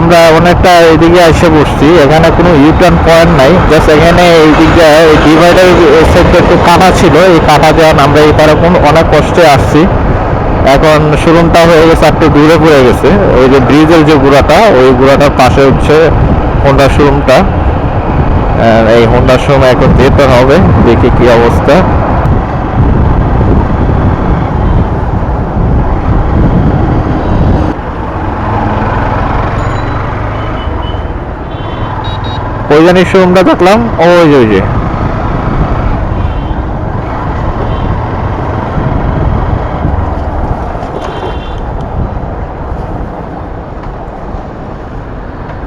আমরা অনেকটা এদিকে এসে বসছি। এখানে কোনো ইউটার্ন পয়েন্ট নাই। জাস্ট এখানে এই দিকটা ডিভাইডার সেটটা একটু কাটা ছিল। এই কাটা দেওয়ান আমরা এই পারে অনেক কষ্টে আসছি। এখন শোরুমটা হয়ে গেছে, একটু দূরে পড়ে গেছে। ওই যে ব্রিজের যে গুড়াটা, ওই গুড়াটার পাশে হচ্ছে হোন্ডা শোরুমটা। এই হোন্ডা শোরুমে এখন যেতে হবে, দেখি কি অবস্থা। ওই জানি শোরুমটা দেখলাম ওই যে ওই যে।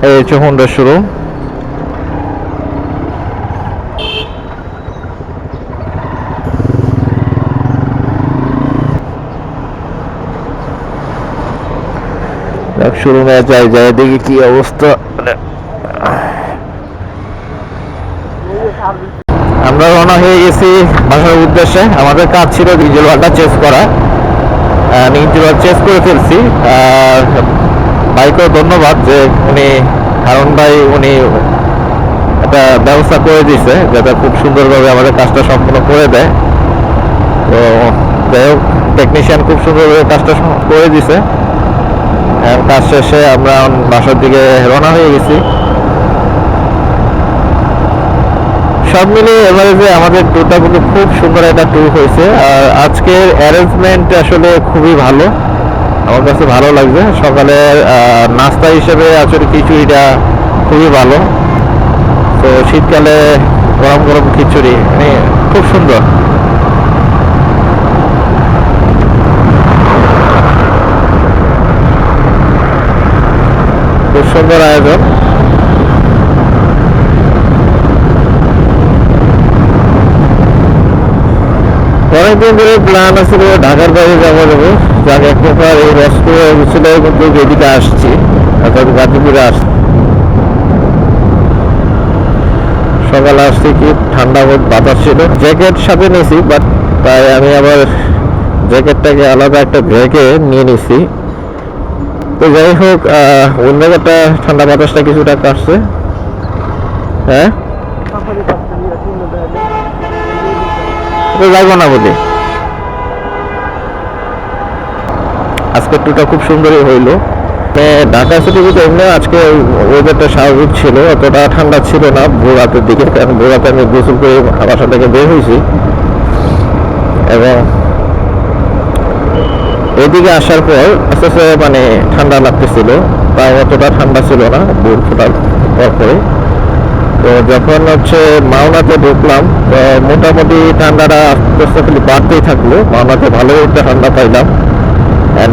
এই হচ্ছে হোন্ডা শোরুম শোরুমে যাই যাই, দেখি কি অবস্থা। আমরা রওনা হয়ে গেছি বাসার উদ্দেশ্যে। আমাদের কাজ ছিল ওয়ালটা চেঞ্জ করা। ওয়াল চেঞ্জ করে ফেলছি। আর ভাইকেও ধন্যবাদ যে উনি, হারুন ভাই উনি একটা ব্যবস্থা করে দিয়েছে যাতে খুব সুন্দরভাবে আমাদের কাজটা সম্পূর্ণ করে দেয়। তো যাই হোক টেকনিশিয়ান খুব সুন্দরভাবে কাজটা করে দিছে কাজ শেষে আমরা বাসার দিকে রওনা হয়ে গেছি। সব মিলিয়ে এভারেজে আমাদের ট্যুরটা কিন্তু খুব সুন্দর একটা ট্যুর হয়েছে। আর আজকের অ্যারেঞ্জমেন্ট আসলে খুবই ভালো। আমার কাছে ভালো লাগছে। সকালে নাস্তা হিসেবে আসলে খিচুড়িটা খুবই ভালো। তো শীতকালে গরম গরম খিচুড়ি মানে খুব সুন্দর। খুব সুন্দর আয়োজন। অনেকদিন ধরে প্ল্যান আছে ঢাকার বাইরে যাব যাব। যাকে, এক প্রকার এই হয়ে গেছিল কিন্তু এদিকে আসছি। অর্থাৎ গাজীপুরে আসছি। সকালে আসছি কি? ঠান্ডা বাতাস ছিল। জ্যাকেট সাথে নিয়েছি বাট তাই আমি আবার জ্যাকেটটাকে আলাদা একটা ব্যাগে নিয়ে নিছি। তো যাই হোক অন্য জায়গাটা ঠান্ডা বাতাসটা কিছুটা কাটছে। হ্যাঁ? তো যাইবো না বলি। আজকের টুটা খুব সুন্দরই হইল। মানে ঢাকা সিটি কিন্তু এমনি আজকে ওয়েদারটা স্বাভাবিক ছিল, অতটা ঠান্ডা ছিল না ভোর রাতের দিকে, কারণ ভোর রাতে আমি গোসল করে বাসা থেকে বের হয়েছি। এবং এদিকে আসার পর আস্তে আস্তে মানে ঠান্ডা লাগতেছিল, তাও অতটা ঠান্ডা ছিল না ভোর ফোটার পরে। তো যখন হচ্ছে মাওনাতে ঢুকলাম, তো মোটামুটি ঠান্ডাটা আস্তে আস্তে খালি বাড়তেই থাকল। মাওনাতে ভালোই একটা ঠান্ডা পাইলাম।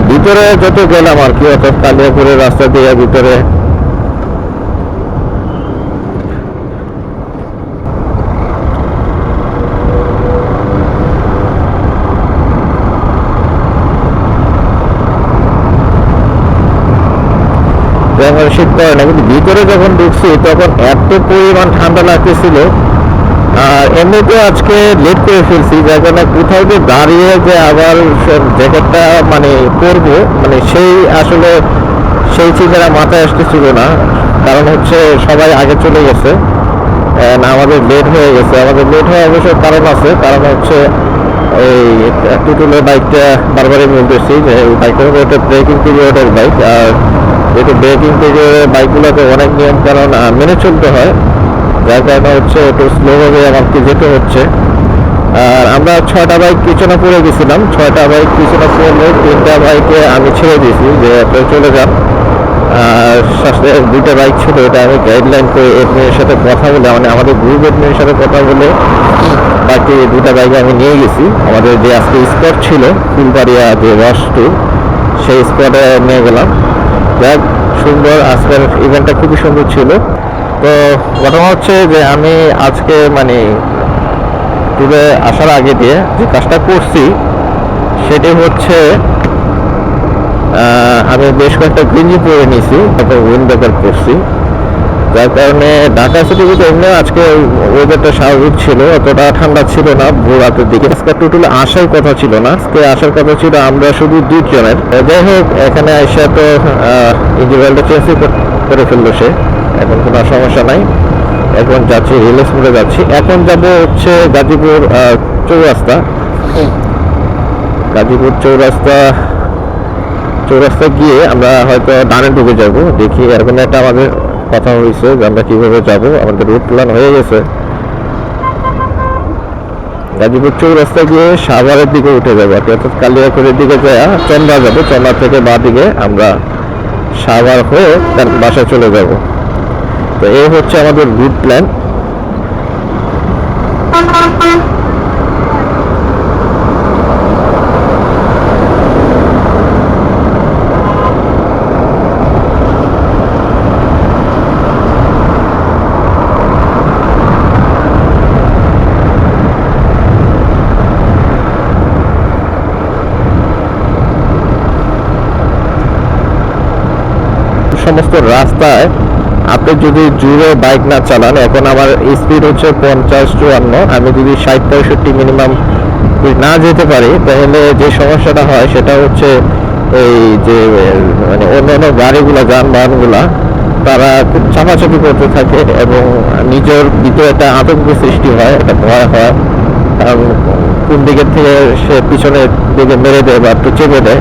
ভিতরে যত গেলাম আর কি অত কালিয়াপুরের রাস্তা দিয়ে ভিতরে তেমন শীত পড়ে না, কিন্তু ভিতরে যখন ঢুকছি, তখন এত পরিমাণ ঠান্ডা লাগতেছিল। আর এমনিতে আজকে লেট করে ফেলছি, যার কারণে কোথাও যে দাঁড়িয়ে যে আবার জ্যাকেটটা মানে পরবো মানে সেই আসলে সেই চিন্তাটা মাথায় আসতেছিল না। কারণ হচ্ছে সবাই আগে চলে গেছে। আমাদের লেট হয়ে গেছে। আমাদের লেট হওয়ার অবশ্য কারণ আছে। কারণ হচ্ছে এই টুটুলের বাইকটা বারবারই বলতেছি যে হলো ব্রেকিং পিরিয়ডের বাইক আর যেহেতু ব্রেকিং থেকে বাইকগুলোতে অনেক নিয়ম কারণ মেনে চলতে হয়, যার কারণে হচ্ছে একটু স্লোভাবে আমাকে যেতে হচ্ছে। আর আমরা ছয়টা বাইক পিছনে পড়ে গেছিলাম। ছয়টা বাইক পিছনে পড়লে তিনটা বাইকে আমি ছেড়ে দিয়েছি যে আপনি চলে যান। আর সাথে দুইটা বাইক ছিল, এটা আমি গাইডলাইন করে এডমিনের সাথে কথা বলে মানে আমাদের গ্রুপ এডমিনের সাথে কথা বলে বাকি দুটা বাইকে আমি নিয়ে গেছি। আমাদের যে আজকে স্পট ছিল, ফুলবাড়িয়া যে রস ট্যুর সেই স্পটে নিয়ে গেলাম। যাক সুন্দর, আজকের ইভেন্টটা খুবই সুন্দর ছিল। তো ঘটনা হচ্ছে যে আমি আজকে মানে ট্যুরে আসার আগে দিয়ে যে কাজটা করছি, সেটি হচ্ছে আমি বেশ কয়েকটা গেঞ্জি পরে নিয়েছি, তারপর উইন্ডোকার করছি যার কারণে ঢাকা সিটি কিন্তু এমনি আজকে ওয়েদারটা স্বাভাবিক ছিল, অতটা ঠান্ডা ছিল না রাতের দিকে। আজকে টোটালে আসার কথা ছিল না, আজকে আসার কথা ছিল আমরা শুধু দুজনের যাই হোক, এখানে এসে তো ইঞ্জিনিয়ারটা চেঞ্জ করে ফেলল সে। এখন কোনো সমস্যা নাই। এখন যাচ্ছি মোড়ে যাচ্ছি। এখন যাব হচ্ছে গাজীপুর চৌরাস্তা। গাজীপুর চৌরাস্তা চৌরাস্তা গিয়ে আমরা হয়তো ডানে ঢুকে যাব। দেখি এরকম একটা আমাদের কথা হয়েছে যে আমরা কীভাবে যাব, আমাদের রুট প্ল্যান হয়ে গেছে। গাজীপুর চৌ রাস্তা গিয়ে সাভারের দিকে উঠে যাব। অর্থাৎ কালিয়াকুড়ির দিকে যায় চন্দ্রা যাব, চন্দ্রা থেকে বা দিকে আমরা সাভার হয়ে তার বাসায় চলে যাব। তো এই হচ্ছে আমাদের রুট প্ল্যান সমস্ত রাস্তায় আপনি যদি জুড়ে বাইক না চালান, এখন আমার স্পিড হচ্ছে পঞ্চাশ চুয়ান্ন, আমি যদি ষাট পঁয়ষট্টি মিনিমাম না যেতে পারি, তাহলে যে সমস্যাটা হয় সেটা হচ্ছে এই যে মানে অন্য অন্য গাড়িগুলো, যানবাহনগুলা, তারা খুব চাপাচাপি করতে থাকে এবং নিজের ভিতরে একটা আতঙ্ক সৃষ্টি হয়, একটা ভয় হয়। কারণ কোন দিকের থেকে সে পিছনের দিকে মেরে দেয় বা একটু চেপে দেয়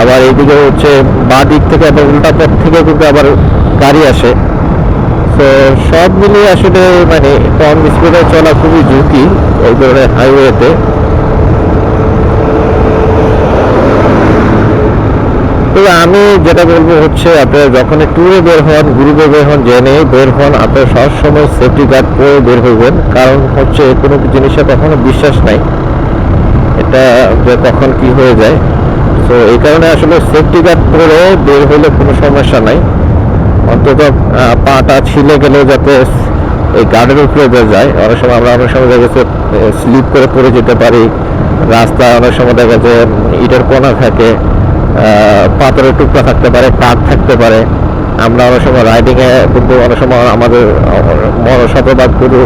আবার এইদিকে হচ্ছে বাঁ দিক থেকে আবার উল্টা পথ থেকে কিন্তু আবার গাড়ি আসে। তো সব মিলিয়ে আসলে মানে কম স্পিডে চলা খুবই ঝুঁকি এই ধরনের হাইওয়েতে আমি যেটা বলব হচ্ছে, আপনারা যখন ট্যুরে বের হন গ্রুপে বের হন, জেনে বের হন, আপনারা সবসময় সেফটি গার্ড পরে বের হইবেন। কারণ হচ্ছে কোনো জিনিসে কখনো বিশ্বাস নাই। এটা যে কখন কি হয়ে যায়। তো এই কারণে আসলে সেফটি গার্ড পরে বের হইলে কোনো সমস্যা নাই। অন্তত পাটা ছিলে গেলেও যাতে এই গার্ডের উপরে যায় অনেক সময় আমরা অনেক সময় দেখা গেছে স্লিপ করে পড়ে যেতে পারি। রাস্তা অনেক সময় দেখা উম, ইটের কোনা থাকে পাথরের টুকরা থাকতে পারে কাঠ থাকতে পারে। আমরা অনেক সময় রাইডিংয়ে কিন্তু অনেক সময় আমাদের মন শতভাগ পুরো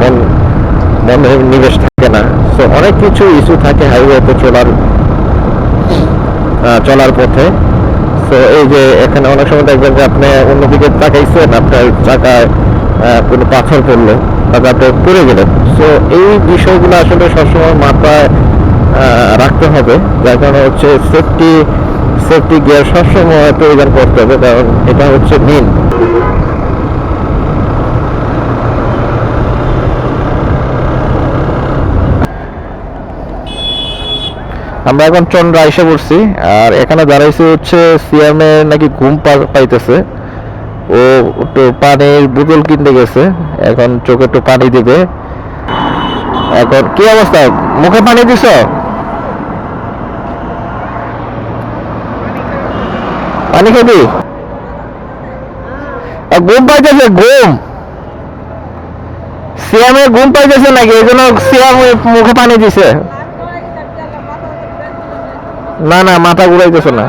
মন নিবেশ থাকে না। সো অনেক কিছু ইস্যু থাকে হাইওয়েতে চলার চলার পথে। তো এই যে এখানে অনেক সময় দেখবেন যে আপনি অন্যদিকে তাকাইছেন, আপনার চাকায় কোনো পাথর পড়ল তাতে আপনি পড়ে গেলেন। সো এই বিষয়গুলো আসলে সবসময় মাথায় রাখতে হবে। যার কারণে হচ্ছে সেফটি সেফটি গিয়ার সবসময় প্রয়োজন করতে হবে, কারণ এটা হচ্ছে মেন আমরা এখন চন্দ্রা এসে পড়ছি, আর এখানে দাঁড়াইছে হচ্ছে সিয়ামের নাকি ঘুম পাইতেছে। ও একটু পানির বোতল কিনতে গেছে, এখন চোখে একটু পানি দিবে। এখন কি অবস্থা? মুখে পানি দিছ? পানি খাবি? ঘুম পাইতেছে, ঘুম! সিয়ামে ঘুম পাইতেছে নাকি? এই জন্য সিয়াম মুখে পানি দিছে। না না, মাথা ঘুরাইতেছে না।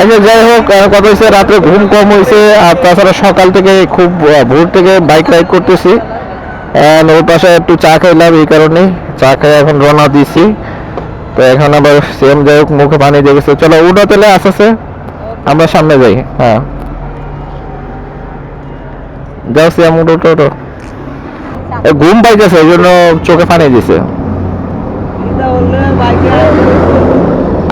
আচ্ছা যাই হোক কথা হয়েছে রাত্রে ঘুম কম হয়েছে আর তাছাড়া সকাল থেকে খুব ভোর থেকে বাইক রাইড করতেছি। ওর পাশে একটু চা খাইলাম, এই কারণে চা খাই এখন রওনা দিছি। তো এখন আবার সেম যাই হোক, মুখে পানি দিয়ে গেছে। চলো উঠো তাহলে আস্তে আস্তে আমরা সামনে যাই হ্যাঁ। যাও, সিয়াম, উঠো উঠো ঘুম পাইতেছে, এই জন্য চোখে পানি দিছে।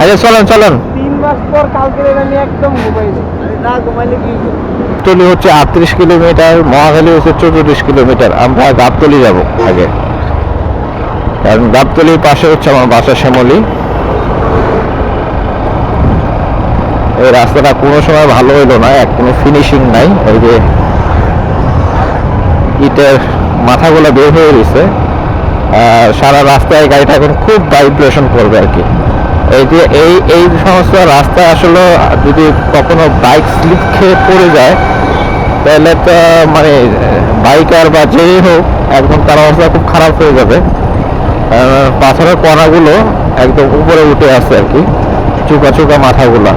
আচ্ছা চলেন চলেন। তিন মাস পর কালকে আমি একদম ঘুমাইনি না ঘুমাইলে কি গাবতলি হচ্ছে আটত্রিশ কিলোমিটার মহাখালী হচ্ছে চৌত্রিশ কিলোমিটার। আমরা গাবতলি যাব আগে। কারণ গাবতলির পাশে হচ্ছে আমার বাসা শ্যামলি। এই রাস্তাটা কোনো সময় ভালো হইল না এক কোনো ফিনিশিং নাই। ওই যে ইটের মাথাগুলো বের হয়ে গেছে। সারা রাস্তায় গাড়িটা এখন খুব ভাইব্রেশন করবে আর কি। এই যে এই এই সমস্ত রাস্তা আসলে যদি কখনো বাইক স্লিপ খেয়ে পড়ে যায়, তাহলে তো মানে বাইকার বা যেই হোক, একদম তার অবস্থা খুব খারাপ হয়ে যাবে। পাথরের কণাগুলো একদম উপরে উঠে আসছে আর কি, চুকা চুকা মাথাগুলো।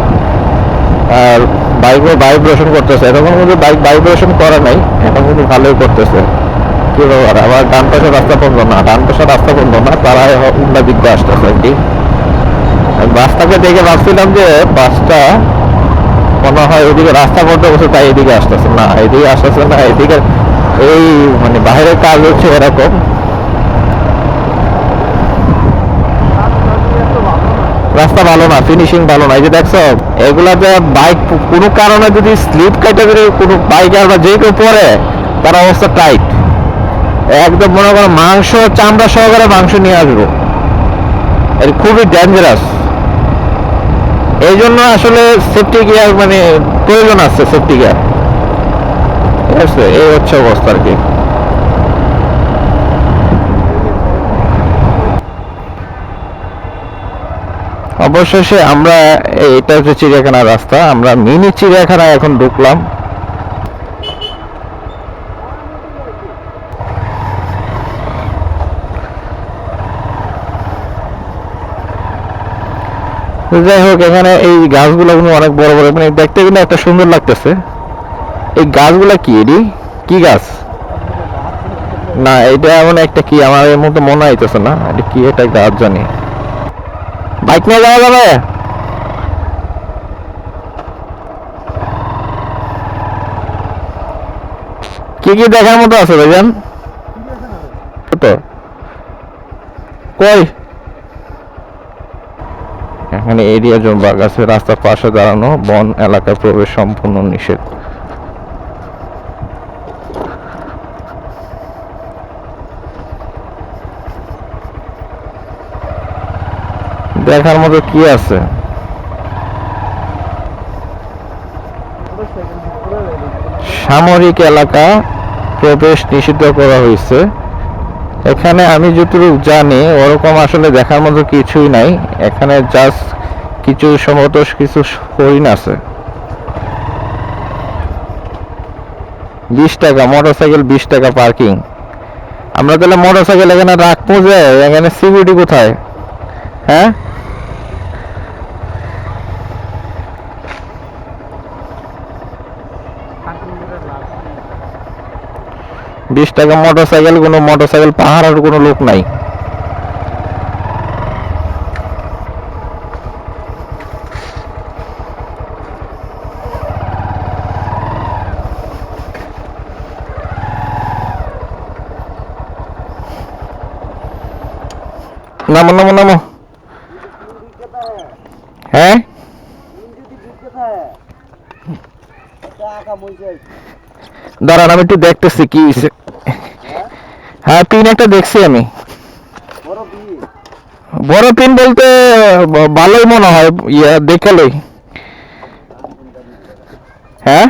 আর বাইকও ভাইব্রেশন করতেছে। এরকম কিন্তু বাইক ভাইব্রেশন করে নাই, এখন কিন্তু ভালোই করতেছে। আবার ডান পাশে রাস্তা বন্ধ না। ডান পাশে রাস্তা বন্ধ না তারা উল্টা দিক আসতেছে আর কি। বাসটাকে দেখে ভাবছিলাম যে বাসটা মনে হয় ওইদিকে রাস্তা করতে বসে তাই এদিকে আসতেছে। না, এদিকে আসতেছে না, এদিকে এই মানে বাইরের কাজ হচ্ছে এরকম। রাস্তা ভালো না ফিনিশিং ভালো না। এই যে দেখছ এগুলাতে বাইক, কোনো কারণে যদি স্লিপ ক্যাটাগরি কোনো বাইক আর যে কেউ পরে, তার অবস্থা টাইট একদম মনে করো মাংস, চামড়া সহকারে মাংস নিয়ে আসব। এটা খুবই ডেঞ্জারাস এই জন্য আসলে সেফটি গিয়ার মানে প্রয়োজন আছে সেফটি গিয়ার ঠিক আছে, এই হচ্ছে অবস্থা আর কি। অবশেষে আমরা এটা হচ্ছে চিড়িয়াখানার রাস্তা। আমরা মিনি চিড়িয়াখানায় এখন ঢুকলাম। যাই হোক, এখানে এই গাছগুলো কিন্তু অনেক বড় বড়। মানে দেখতে কিন্তু একটা সুন্দর লাগতেছে। এই গাছগুলা কি, এডি? কি গাছ? না, এটা এমন একটা কি, আমার এর মধ্যে মনে হইতেছে না। এটা কি এটা গাছ জানি। বাইক নিয়ে যাওয়া যাবে? কি কি দেখার মতো আছে তো কই? এখানে এরিয়া জোন বা গাছের রাস্তার পাশে দাঁড়ানো, বন এলাকায় প্রবেশ সম্পূর্ণ নিষেধ। দেখার মতো কি আছে? সামরিক এলাকা প্রবেশ নিষিদ্ধ করা হয়েছে। এখানে আমি যতটুকু জানি, ওরকম আসলে দেখার মতো কিছুই নাই। এখানে জাস্ট কিছু সম্ভবত কিছু হরিণ আছে। বিশ টাকা মোটর সাইকেল বিশ টাকা পার্কিং আমরা তাহলে মোটরসাইকেল এখানে রাখব যে, এখানে সিকিউরিটি কোথায়? হ্যাঁ? বিশ টাকা মোটরসাইকেল কোনো মোটরসাইকেল পাহাড়ের কোনো লোক নাই। হ্যাঁ? দাঁড়ান, আমি একটু দেখতেছি কি। হ্যাঁ পিন একটা দেখছি আমি। বড় পিন বলতে ভালোই মনে হয়, ইয়া দেখালই হ্যাঁ?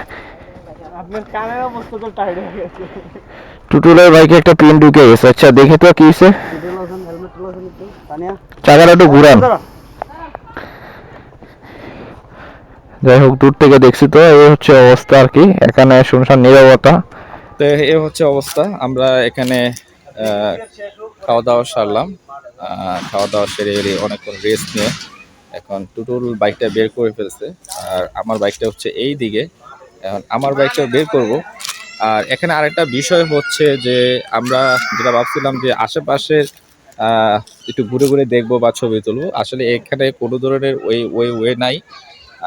টুটুলের বাইকে একটা পিন ঢুকে গেছে। আচ্ছা দেখে তো কি হয়েছে চাকাটা একটু ঘুরান। যাই হোক দূর থেকে দেখছি তো এই হচ্ছে অবস্থা আর কি। এখানে শুনশান নিরবতা। তো এ হচ্ছে অবস্থা। আমরা এখানে খাওয়া দাওয়া সারলাম। খাওয়া দাওয়া সেরে অনেকক্ষণ রেস্ট নিয়ে এখন টুটুল বাইকটা বের করে ফেলছে। আর আমার বাইকটা হচ্ছে এই দিকে। এখন আমার বাইকটা বের করব। আর এখানে আরেকটা বিষয় হচ্ছে যে, আমরা যেটা ভাবছিলাম যে আশেপাশের একটু ঘুরে ঘুরে দেখব বা ছবি তুলবো। আসলে এখানে কোনো ধরনের ওই ওই ওয়ে নাই।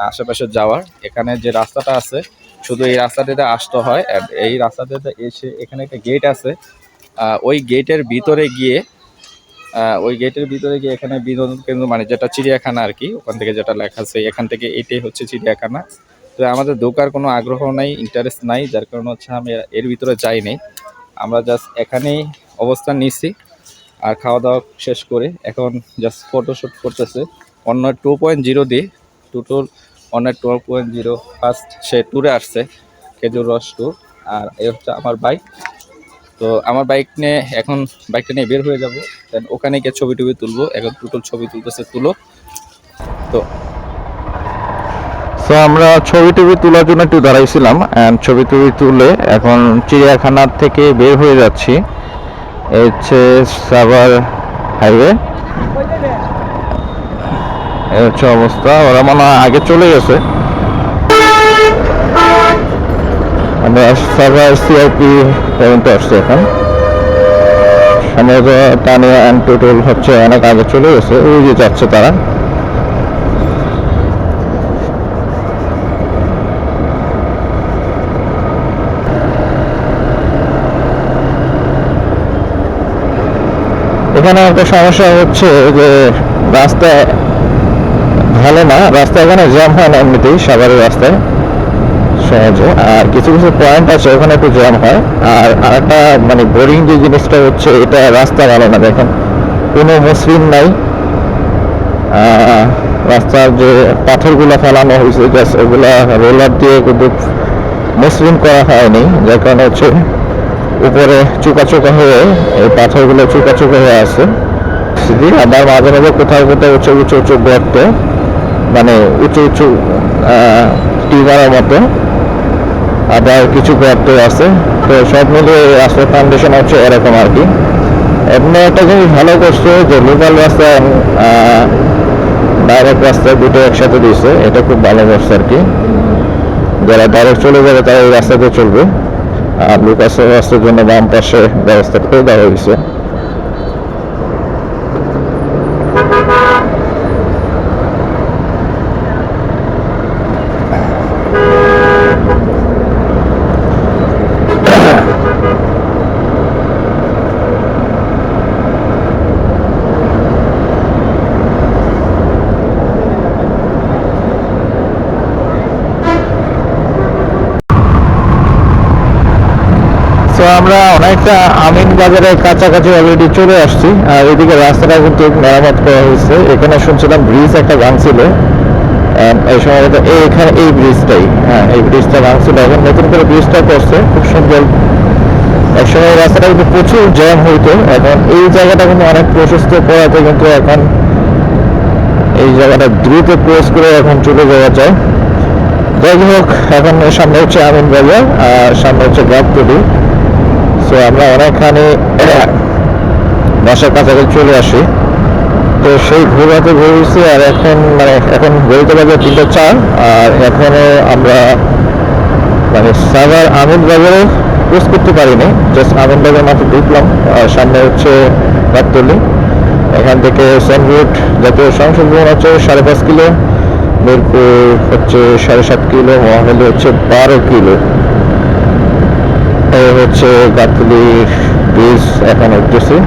আশেপাশে যাওয়ার, এখানে যে রাস্তাটা আছে, শুধু এই রাস্তাটাতে আসতে হয় এই রাস্তাটাতে এসে এখানে একটা গেট আছে ওই গেটের ভিতরে গিয়ে ওই গেটের ভিতরে গিয়ে এখানে বিনোদন কেন্দ্র মানে যেটা চিড়িয়াখানা আর কি, ওখান থেকে যেটা লেখা আছে, এখান থেকে এটাই হচ্ছে চিড়িয়াখানা। তো আমাদের ঢোকার কোনো আগ্রহ নাই ইন্টারেস্ট নাই, যার কারণে হচ্ছে আমি এর ভিতরে যাইনি। আমরা জাস্ট এখানেই অবস্থান নিচ্ছি আর খাওয়া দাওয়া শেষ করে এখন জাস্ট ফটোশ্যুট করতেছে। অন্য টু পয়েন্ট জিরো দিয়ে টুটোর অন্য টু পয়েন্ট জিরো ফার্স্ট সে ট্যুরে আসছে, খেজুর রস ট্যুর আর এই হচ্ছে আমার বাইক তো আমার বাইক নিয়ে এখন বাইকটা নিয়ে বের হয়ে যাব দেন ওখানে গিয়ে ছবি টবি তুলবো, এখন টুটোর ছবি তুলতেছে তুলো। তো তো আমরা ছবি টবি তোলার জন্য একটু দাঁড়াইছিলাম অ্যান্ড ছবি টবি তুলে এখন চিড়িয়াখানার থেকে বের হয়ে যাচ্ছি। এই হচ্ছে সাভার হাইওয়ে হচ্ছে অবস্থা, ওরা আগে চলে গেছে। পর্যন্ত আসছে এখন। সামনে হচ্ছে অনেক আগে চলে গেছে, ওই যে যাচ্ছে তারা। এখানে একটা সমস্যা হচ্ছে যে রাস্তায় ভালো না, রাস্তা এখানে জ্যাম হয় না এমনিতেই সাভারের রাস্তায়। সহজে। আর কিছু কিছু পয়েন্ট আছে, ওখানে একটু জ্যাম হয়। আর আরেকটা মানে বোরিং যে জিনিসটা হচ্ছে, এটা রাস্তা ভালো না, দেখেন। কোনো মুসলিম নাই। রাস্তার যে পাথরগুলো ফেলানো হয়েছে জাস্ট ওগুলা রোলার দিয়ে কিন্তু মুসলিম করা হয়নি। যার কারণে হচ্ছে উপরে চুকা চুকা হয়ে, এই পাথরগুলো চুকা চুকা হয়ে আছে। আবার মাঝে মাঝে কোথাও কোথাও উঁচু উঁচু উঁচু গর্ত। মানে উঁচু উঁচু টিউবারের মতো। আবার কিছু গর্ত আছে। তো সব মিলিয়ে রাস্তার ফাউন্ডেশন হচ্ছে এরকম আর কি। এমনি একটা জিনিস ভালো করছে যে লোকাল রাস্তা ডাইরেক্ট রাস্তা দুটো একসাথে দিয়েছে। এটা খুব ভালো করছে আর কি। যারা ডাইরেক্ট চলে যাবে তারা এই রাস্তাতে চলবে। আর লোকাল রাস্তার জন্য বাম পাশে ব্যবস্থা করে দেওয়া হয়েছে তো আমরা অনেকটা আমিন বাজারের কাছাকাছি অলরেডি চলে আসছি। আর এদিকে রাস্তাটা কিন্তু মেরামত করা হয়েছে। এখানে শুনছিলাম ব্রিজ একটা ভাঙছিল। এই সময় এখানে এই ব্রিজটাই। হ্যাঁ এই ব্রিজটা ভাঙছিল। এখন নতুন করে ব্রিজটা করছে। খুব সুন্দর। এক সময় রাস্তাটা কিন্তু প্রচুর জ্যাম হইতো। এখন এই জায়গাটা কিন্তু অনেক প্রশস্ত করাতে কিন্তু এখন এই জায়গাটা দ্রুত ক্রস করে এখন চলে যাওয়া যায়। যাই হোক, এখন সামনে হচ্ছে আমিন বাজার, আর সামনে হচ্ছে গাবতলি। সো আমরা অনেকখানি বাসার কাছাকাছি চলে আসি। তো সেই ঘোরাতে ঘুরেছি আর এখন মানে এখন ঘুরতে বাজে তিনটে চার, আর এখনও আমরা মানে সাভার আমিন বাজারে ক্রস করতে পারিনি জাস্ট আমিন বাজার মাত্র ঢুকলাম, আর সামনে হচ্ছে গাবতলি এখান থেকে সেন্ট রুট জাতীয় সংসদ ভবন হচ্ছে সাড়ে পাঁচ কিলো, মিরপুর হচ্ছে সাড়ে সাত কিলো, মহাখালী হচ্ছে বারো কিলো। হচ্ছে গাবতলির ব্রিজ এখন উঠতেছে।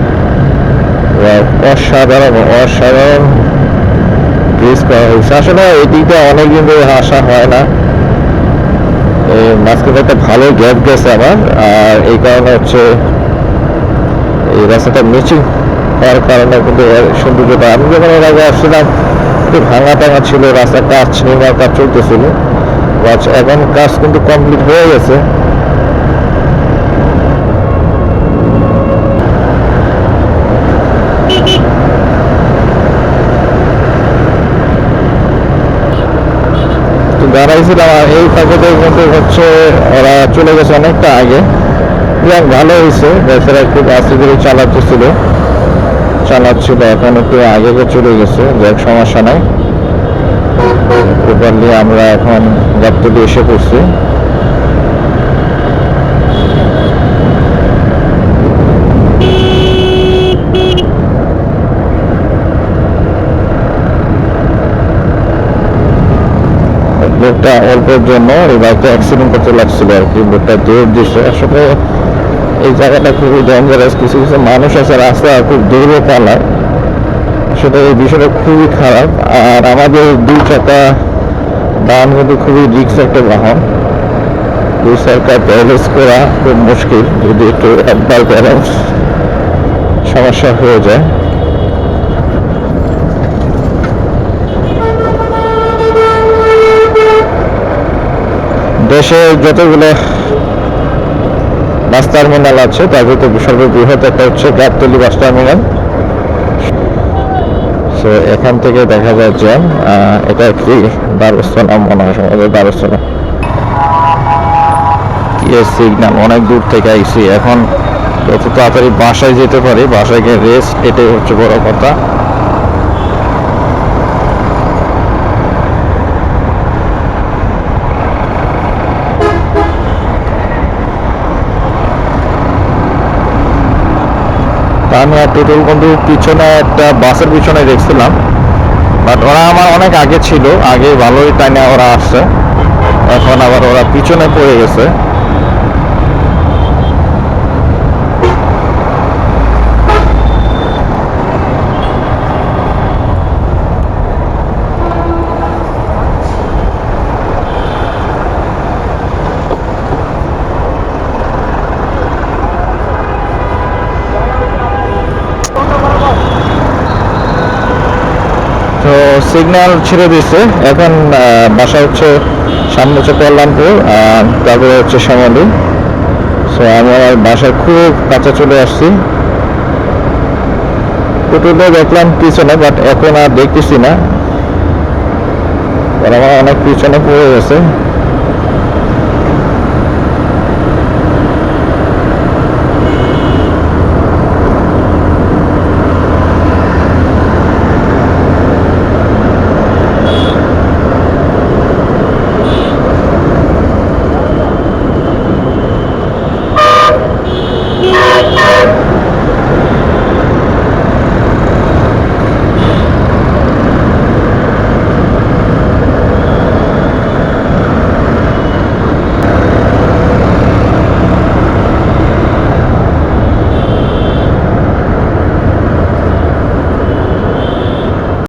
অসাধারণ অসাধারণ ব্রিজ করা হয়েছে। আসলে এই দিকটা অনেকদিন ধরে আসা হয় না। মাঝখানে একটা ভালো গ্যাপ গেছে আমার। আর এই কারণে হচ্ছে এই রাস্তাটা মিচিং হওয়ার কারণে কিন্তু সৌন্দর্যটা, আমি যখন এর আগে আসছিলাম, একটু ভাঙা টাঙা ছিল রাস্তা কাজ, নির্মাণ কাজ চলতেছিল। এখন কাজ কিন্তু কমপ্লিট হয়ে গেছে। দাঁড়াইছিলাম আর এই প্যাকেটে মধ্যে হচ্ছে ওরা চলে গেছে অনেকটা আগে। যাক, ভালো হয়েছে। বেচারা খুব আস্তে ধীরে চালাতেছিল চালাচ্ছিল, এখন একটু আগে চলে গেছে। যাক, সমস্যা নাই। প্রপারলি আমরা এখন গাবতলি এসে পড়ছি। লোকটা অল্পের জন্য, এই বাইকটা অ্যাক্সিডেন্ট করতে লাগছিল আর কি লোকটা দৌড় দৃশ্য আসলে এই জায়গাটা খুবই ডেঞ্জারাস কিছু কিছু মানুষ আছে, রাস্তা খুব দৌড়ে পালায় সেটা এই বিষয়টা খুবই খারাপ। আর আমাদের দুই চাকা বাহন কিন্তু খুবই রিক্স একটা বাহন। দুই চাকা ব্যালেন্স করা খুব মুশকিল, যদি একটু একবার ব্যালেন্স সমস্যা হয়ে যায়। দেশে যতগুলো বাস টার্মিনাল আছে, তার ভিতরে সর্ববৃহৎ একটা হচ্ছে গাবতলি বাস টার্মিনাল। সো এখান থেকে দেখা যায় যে এটা কি? দ্বারস্থনা মনে হয় দ্বারস্থনা কি সিগন্যাল অনেক দূর থেকে আইসি এখন, যত তাড়াতাড়ি বাসায় যেতে পারি, বাসায় গিয়ে রেস্ট এটাই হচ্ছে বড় কথা। আমি আর টোটাল বন্ধু পিছনে একটা বাসের পিছনে দেখছিলাম। বাট ওরা আমার অনেক আগে ছিল, আগে ভালোই টাইনে ওরা আসছে। এখন আবার ওরা পিছনে পড়ে গেছে। সিগন্যাল ছেড়ে দিয়েছে। এখন বাসা হচ্ছে সামনে হচ্ছে কল্যাণপুর, আর তারপরে হচ্ছে শ্যামলী। সো আমি আমার বাসায় খুব কাছে চলে আসছি। টোটোটা দেখলাম পিছনে বাট এখন আর দেখতেছি না। আমার অনেক পিছনে পড়ে গেছে।